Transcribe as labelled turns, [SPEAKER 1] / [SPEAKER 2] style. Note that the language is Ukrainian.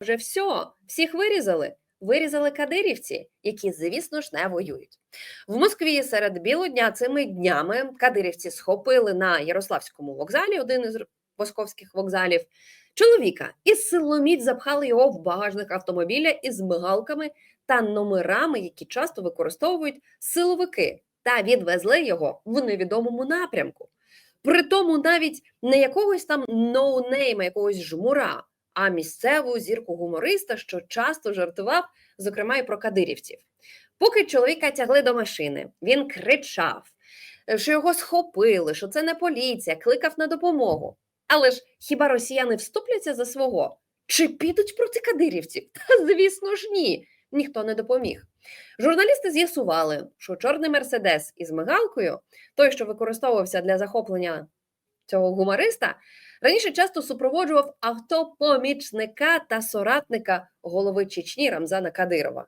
[SPEAKER 1] вже все, всіх вирізали. Вирізали кадирівці, які, звісно ж, не воюють. В Москві серед білого дня цими днями кадирівці схопили на Ярославському вокзалі, один із московських вокзалів, чоловіка і силоміць запхали його в багажник автомобіля із мигалками та номерами, які часто використовують силовики, та відвезли його в невідомому напрямку. Притому навіть не якогось там ноунейма, якогось жмура, а місцеву зірку гумориста, що часто жартував, зокрема і про кадирівців. Поки чоловіка тягли до машини, він кричав, е, що його схопили, що це не поліція, кликав на допомогу. Але ж хіба росіяни вступляться за свого? Чи підуть проти кадирівців? Та звісно ж ні. Ніхто не допоміг. Журналісти з'ясували, що чорний мерседес із мигалкою, той, що використовувався для захоплення цього гумориста, раніше часто супроводжував автопомічника та соратника голови Чечні Рамзана Кадирова.